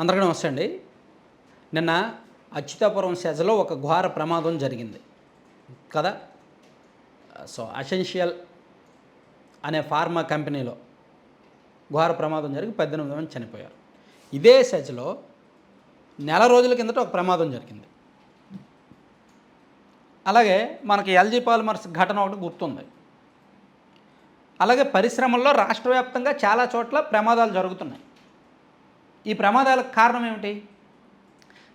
అందరికీ నమస్తే అండి. నిన్న అచ్యుతాపురం సెజలో ఒక ఘోర ప్రమాదం జరిగింది. కదా? సో అసెన్షియల్ అనే ఫార్మా కంపెనీలో ఘోర ప్రమాదం జరిగి పద్దెనిమిది మంది చనిపోయారు. ఇదే సెజలో నెల రోజుల కిందట ఒక ప్రమాదం జరిగింది. అలాగే మనకి ఎల్జీ పాలిమర్స్ ఘటన ఒకటి గుర్తుంది. అలాగే పరిశ్రమల్లో రాష్ట్రవ్యాప్తంగా చాలా చోట్ల ప్రమాదాలు జరుగుతున్నాయి. ఈ ప్రమాదాలకు కారణం ఏమిటి?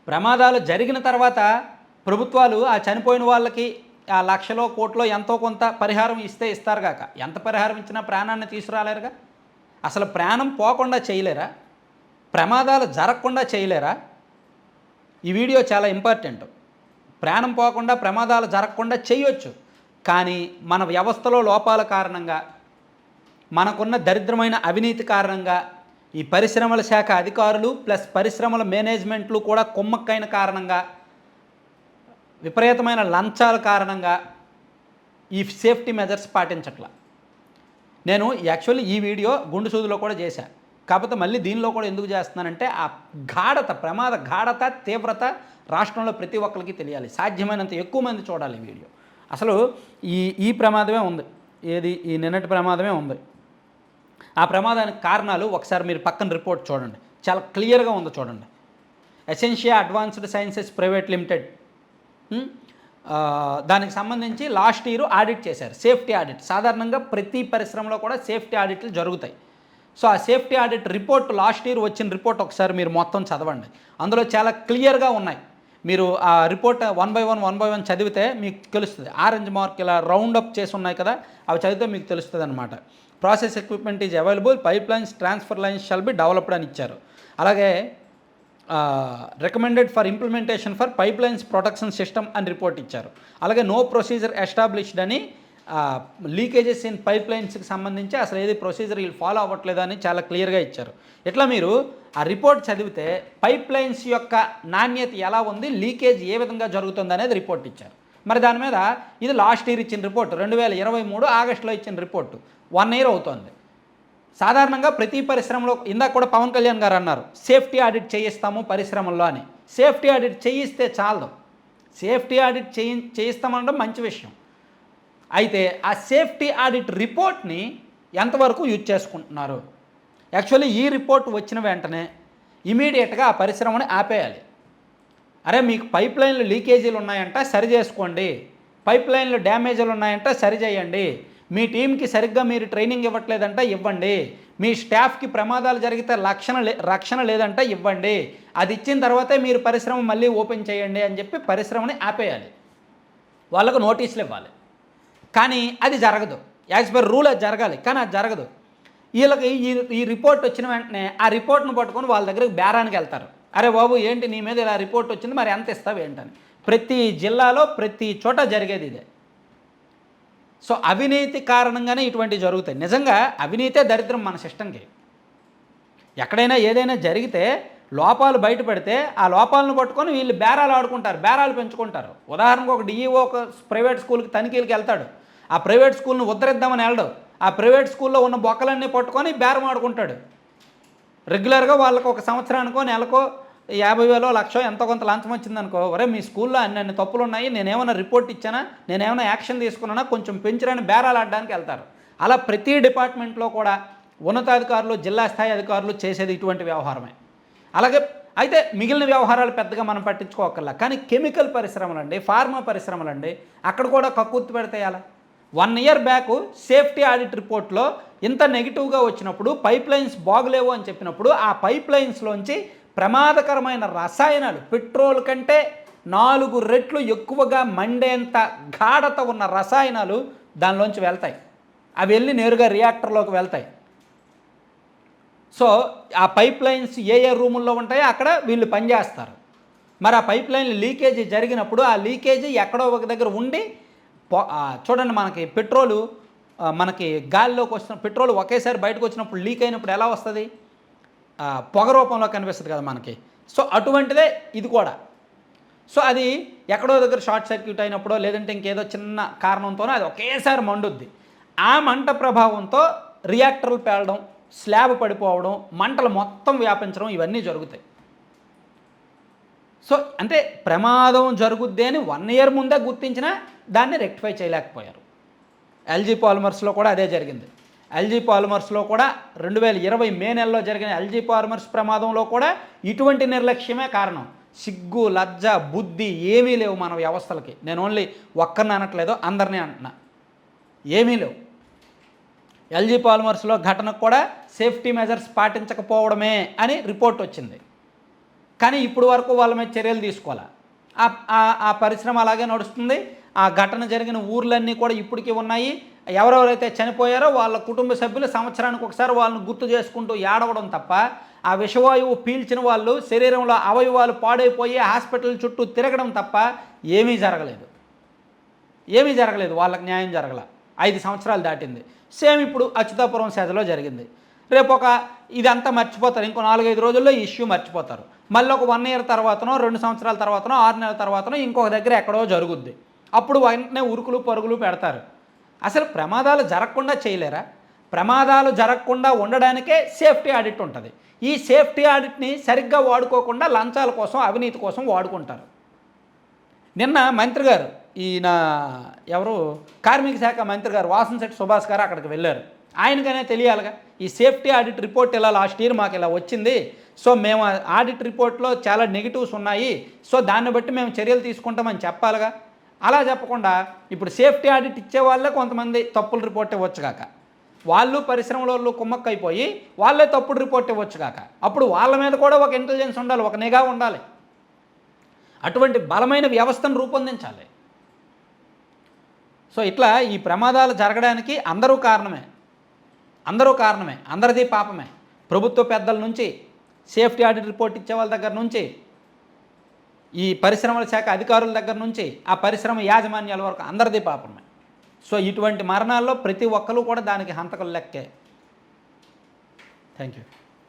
ప్రమాదాలు జరిగిన తర్వాత ప్రభుత్వాలు ఆ చనిపోయిన వాళ్ళకి ఆ లక్షలో కోట్లో ఎంతో కొంత పరిహారం ఇస్తే ఇస్తారు కాక ఎంత పరిహారం ఇచ్చినా ప్రాణాన్ని తీసుకురాలేరుగా? అసలు ప్రాణం పోకుండా చేయలేరా? ప్రమాదాలు జరగకుండా చేయలేరా? ఈ వీడియో చాలా ఇంపార్టెంట్. ప్రాణం పోకుండా ప్రమాదాలు జరగకుండా చేయొచ్చు. కానీ మన వ్యవస్థలో లోపాల కారణంగా మనకున్న దరిద్రమైన అవినీతి కారణంగా ఈ పరిశ్రమల శాఖ అధికారులు ప్లస్ పరిశ్రమల మేనేజ్మెంట్లు కూడా కుమ్మక్కైన కారణంగా విపరీతమైన లంచాల కారణంగా ఈ సేఫ్టీ మెజర్స్ పాటించట్ల. నేను యాక్చువల్లీ ఈ వీడియో గుండు సూదులో కూడా చేశాను కాకపోతే మళ్ళీ దీనిలో కూడా ఎందుకు చేస్తున్నానంటే ఆ గాఢత ప్రమాద గాఢత తీవ్రత రాష్ట్రంలో ప్రతి ఒక్కరికి తెలియాలి. సాధ్యమైనంత ఎక్కువ మంది చూడాలి వీడియో. అసలు ఈ ఈ ప్రమాదమే ఉంది. ఏది? ఈ నిన్నటి ప్రమాదమే ఉంది. ఆ ప్రమాదానికి కారణాలు ఒకసారి మీరు పక్కన రిపోర్ట్ చూడండి. చాలా క్లియర్గా ఉంది చూడండి. Escientia advanced sciences private limited. దానికి సంబంధించి లాస్ట్ ఇయర్ ఆడిట్ చేశారు. Safety audit. సాధారణంగా ప్రతి పరిశ్రమలో కూడా సేఫ్టీ ఆడిట్లు జరుగుతాయి. సో ఆ safety audit report last year వచ్చిన రిపోర్ట్ ఒకసారి మీరు మొత్తం చదవండి. అందులో చాలా క్లియర్గా ఉన్నాయి. మీరు ఆ report one by one one by one చదివితే మీకు తెలుస్తుంది. ఆరెంజ్ మార్క్ ఇలా రౌండ్ అప్ చేసి ఉన్నాయి కదా అవి చదివితే మీకు తెలుస్తుంది అనమాట process equipment is available pipe lines transfer lines shall be developed అని ఇచ్చారు. అలాగే recommended for implementation for pipe lines protection system అని రిపోర్ట్ ఇచ్చారు. అలాగే నో ప్రొసీజర్ ఎస్టాబ్లిష్డ్ అని లీకేజెస్ ఇన్ పైప్ లైన్స్కి సంబంధించి అసలు ఏది ప్రొసీజర్ వీళ్ళు ఫాలో అవ్వట్లేదు అని చాలా క్లియర్గా ఇచ్చారు. ఇట్లా మీరు ఆ రిపోర్ట్ చదివితే పైప్ లైన్స్ యొక్క నాణ్యత ఎలా ఉంది లీకేజ్ ఏ విధంగా జరుగుతుంది అనేది రిపోర్ట్ ఇచ్చారు. మరి దాని మీద ఇది లాస్ట్ ఇయర్ ఇచ్చిన రిపోర్ట్ రెండు వేల ఇరవై మూడు ఆగస్టులో ఇచ్చిన రిపోర్టు. వన్ ఇయర్ అవుతోంది. సాధారణంగా ప్రతి పరిశ్రమలో ఇందాక కూడా పవన్ కళ్యాణ్ గారు అన్నారు సేఫ్టీ ఆడిట్ చేయిస్తాము పరిశ్రమల్లో అని. సేఫ్టీ ఆడిట్ చేయిస్తే చాలదు సేఫ్టీ ఆడిట్ చేయి చేయిస్తామనడం మంచి విషయం. అయితే ఆ సేఫ్టీ ఆడిట్ రిపోర్ట్ని ఎంతవరకు యూజ్ చేసుకుంటున్నారు? యాక్చువల్లీ ఈ రిపోర్ట్ వచ్చిన వెంటనే ఇమీడియట్గా ఆ పరిశ్రమని ఆపేయాలి. అరే మీకు పైప్ లైన్లు లీకేజీలు ఉన్నాయంట సరి చేసుకోండి. పైప్ లైన్లు డ్యామేజీలు ఉన్నాయంట సరి చేయండి. మీ టీంకి సరిగ్గా మీరు ట్రైనింగ్ ఇవ్వట్లేదంట ఇవ్వండి. మీ స్టాఫ్కి ప్రమాదాలు జరిగితే రక్షణ లే రక్షణ లేదంట ఇవ్వండి. అది ఇచ్చిన తర్వాతే మీరు పరిశ్రమ మళ్ళీ ఓపెన్ చేయండి అని చెప్పి పరిశ్రమని ఆపేయాలి. వాళ్ళకు నోటీసులు ఇవ్వాలి. కానీ అది జరగదు. యాజ్ పర్ రూల్ అది జరగాలి. కానీ అది జరగదు. వీళ్ళకి ఈ ఈ రిపోర్ట్ వచ్చిన వెంటనే ఆ రిపోర్ట్ను పట్టుకొని వాళ్ళ దగ్గరికి బేరానికి వెళ్తారు. అరే బాబు ఏంటి నీ మీద ఇలా రిపోర్ట్ వచ్చింది? మరి ఎంత ఇస్తావు ఏంటని. ప్రతి జిల్లాలో ప్రతి చోట జరిగేది ఇదే. సో అవినీతి కారణంగానే ఇటువంటివి జరుగుతాయి. నిజంగా అవినీతే దరిద్రం మన సిస్టంకి. ఎక్కడైనా ఏదైనా జరిగితే లోపాలు బయటపడితే ఆ లోపాలను పట్టుకొని వీళ్ళు బేరాలు ఆడుకుంటారు బేరాలు పెంచుకుంటారు. ఉదాహరణకు ఒక డిఈఓ ఒక ప్రైవేట్ స్కూల్కి తనిఖీలకి వెళ్తాడు. ఆ ప్రైవేట్ స్కూల్ని ఉద్ధరిద్దామని వెళ్ళడు. ఆ ప్రైవేట్ స్కూల్లో ఉన్న బొక్కలన్నీ పట్టుకొని బేరం ఆడుకుంటాడు. రెగ్యులర్గా వాళ్ళకు ఒక సంవత్సరానికో నెలకో యాభై వేలో లక్షో ఎంతో కొంత లంచం వచ్చిందనుకో ఒరే మీ స్కూల్లో అన్ని అన్ని తప్పులు ఉన్నాయి నేనేమైనా రిపోర్ట్ ఇచ్చానా నేనేమైనా యాక్షన్ తీసుకున్నానా కొంచెం పెంచరని బేరాలు ఆడడానికి వెళ్తారు. అలా ప్రతి డిపార్ట్మెంట్లో కూడా ఉన్నతాధికారులు జిల్లా స్థాయి అధికారులు చేసేది ఇటువంటి వ్యవహారమే. అలాగే అయితే మిగిలిన వ్యవహారాలు పెద్దగా మనం పట్టించుకోకర్లా కానీ కెమికల్ పరిశ్రమలండి ఫార్మా పరిశ్రమలండి అక్కడ కూడా కక్కుర్తి పెడితే అలా one year back safety audit రిపోర్ట్లో ఇంత నెగిటివ్గా వచ్చినప్పుడు పైప్ లైన్స్ బాగులేవు అని చెప్పినప్పుడు ఆ పైప్ లైన్స్లోంచి ప్రమాదకరమైన రసాయనాలు పెట్రోల్ కంటే నాలుగు రెట్లు ఎక్కువగా మండేంత గాఢత ఉన్న రసాయనాలు దానిలోంచి వెళ్తాయి. అవి వెళ్ళి నేరుగా రియాక్టర్లోకి వెళ్తాయి. సో ఆ పైప్ లైన్స్ ఏ ఏ రూముల్లో ఉంటాయో అక్కడ వీళ్ళు పనిచేస్తారు. మరి ఆ పైప్ లైన్ లీకేజీ జరిగినప్పుడు ఆ లీకేజీ ఎక్కడో ఒక దగ్గర ఉండి చూడండి మనకి పెట్రోలు మనకి గాలిలోకి వచ్చిన పెట్రోల్ ఒకేసారి బయటకు వచ్చినప్పుడు లీక్ అయినప్పుడు ఎలా వస్తుంది? పొగ రూపంలో కనిపిస్తుంది కదా మనకి. సో అటువంటిదే ఇది కూడా. సో అది ఎక్కడో దగ్గర షార్ట్ సర్క్యూట్ అయినప్పుడో లేదంటే ఇంకేదో చిన్న కారణంతోనో అది ఒకేసారి మండుద్ది. ఆ మంట ప్రభావంతో రియాక్టర్లు పేలడం స్లాబ్ పడిపోవడం మంటలు మొత్తం వ్యాపించడం ఇవన్నీ జరుగుతాయి. సో అంటే ప్రమాదం జరుగుద్ది అని వన్ ఇయర్ ముందే గుర్తించినా దాన్ని రెక్టిఫై చేయలేకపోయారు. ఎల్జీ పాలిమర్స్లో కూడా అదే జరిగింది. ఎల్జీ పాలిమర్స్లో కూడా రెండు వేల ఇరవై మే నెలలో జరిగిన ఎల్జీ పాలిమర్స్ ప్రమాదంలో కూడా ఇటువంటి నిర్లక్ష్యమే కారణం. సిగ్గు లజ్జ బుద్ధి ఏమీ లేవు మన వ్యవస్థలకి. నేను ఓన్లీ ఒక్కరిని అనట్లేదు అందరినీ అంటున్నా. ఏమీ లేవు. ఎల్జీ పాలిమర్స్లో ఘటనకు కూడా సేఫ్టీ మెజర్స్ పాటించకపోవడమే అని రిపోర్ట్ వచ్చింది. కానీ ఇప్పుడు వరకు వాళ్ళ మీద చర్యలు తీసుకోవాలి? ఆ- ఆ పరిశ్రమ అలాగే నడుస్తుంది. ఆ ఘటన జరిగిన ఊర్లన్నీ కూడా ఇప్పటికీ ఉన్నాయి. ఎవరెవరైతే చనిపోయారో వాళ్ళ కుటుంబ సభ్యులు సంవత్సరానికి ఒకసారి వాళ్ళని గుర్తు చేసుకుంటూ ఏడవడం తప్ప ఆ విషవాయువు పీల్చిన వాళ్ళు శరీరంలో అవయవాలు పాడైపోయి హాస్పిటల్ చుట్టూ తిరగడం తప్ప ఏమీ జరగలేదు. ఏమీ జరగలేదు వాళ్ళకి న్యాయం జరగల. ఐదు సంవత్సరాలు దాటింది. సేమ్ ఇప్పుడు అచ్యుతాపురం సేదలో జరిగింది. రేపు ఒక ఇదంతా మర్చిపోతారు. ఇంకో నాలుగైదు రోజుల్లో ఈ ఇష్యూ మర్చిపోతారు. మళ్ళీ ఒక వన్ ఇయర్ తర్వాతనో రెండు సంవత్సరాల తర్వాతనో ఆరు నెలల తర్వాతనో ఇంకొక దగ్గర ఎక్కడో జరుగుద్ది. అప్పుడు వెంటనే ఉరుకులు పరుగులు పెడతారు. అసలు ప్రమాదాలు జరగకుండా చేయలేరా? ప్రమాదాలు జరగకుండా ఉండడానికే సేఫ్టీ ఆడిట్ ఉంటుంది. ఈ సేఫ్టీ ఆడిట్ని సరిగ్గా వాడుకోకుండా లంచాల కోసం అవినీతి కోసం వాడుకుంటారు. నిన్న మంత్రి గారు ఈయన ఎవరు? కార్మిక శాఖ మంత్రి గారు వాసంశెట్టి సుభాష్ గారు అక్కడికి వెళ్ళారు. ఆయనకనే తెలియాలిగా ఈ సేఫ్టీ ఆడిట్ రిపోర్ట్ ఇలా లాస్ట్ ఇయర్ మాకు ఇలా వచ్చింది? సో మేము ఆడిట్ రిపోర్ట్లో చాలా నెగిటివ్స్ ఉన్నాయి. సో దాన్ని బట్టి మేము చర్యలు తీసుకుంటామని చెప్పాలిగా. అలా చెప్పకుండా ఇప్పుడు సేఫ్టీ ఆడిట్ ఇచ్చే వాళ్ళే కొంతమంది తప్పులు రిపోర్ట్ ఇవ్వచ్చుగాక వాళ్ళు పరిశ్రమలో వాళ్ళు కుమ్మక్కైపోయి వాళ్ళే తప్పుడు రిపోర్ట్ ఇవ్వచ్చుగాక అప్పుడు వాళ్ళ మీద కూడా ఒక ఇంటెలిజెన్స్ ఉండాలి ఒక నిఘా ఉండాలి. అటువంటి బలమైన వ్యవస్థను రూపొందించాలి. సో ఇట్లా ఈ ప్రమాదాలు జరగడానికి అందరూ కారణమే. అందరూ కారణమే. అందరిది పాపమే. ప్రభుత్వ పెద్దల నుంచి సేఫ్టీ ఆడిట్ రిపోర్ట్ ఇచ్చే వాళ్ళ దగ్గర నుంచి ఈ పరిశ్రమల శాఖ అధికారుల దగ్గర నుంచి ఆ పరిశ్రమ యాజమాన్యాల వరకు అందరిది పాపమే. సో ఇటువంటి మరణాల్లో ప్రతి ఒక్కరు కూడా దానికి హంతకులు లెక్కే. Thank you